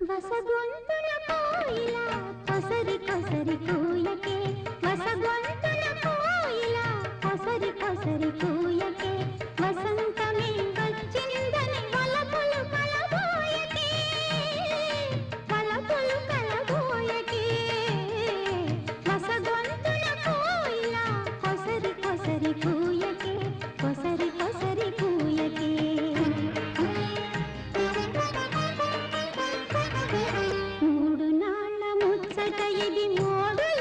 వసగుంతుల కోయిల కొసరి కొసరి కోయకే ಕೈಯಲ್ಲಿ ಮೋಡಲ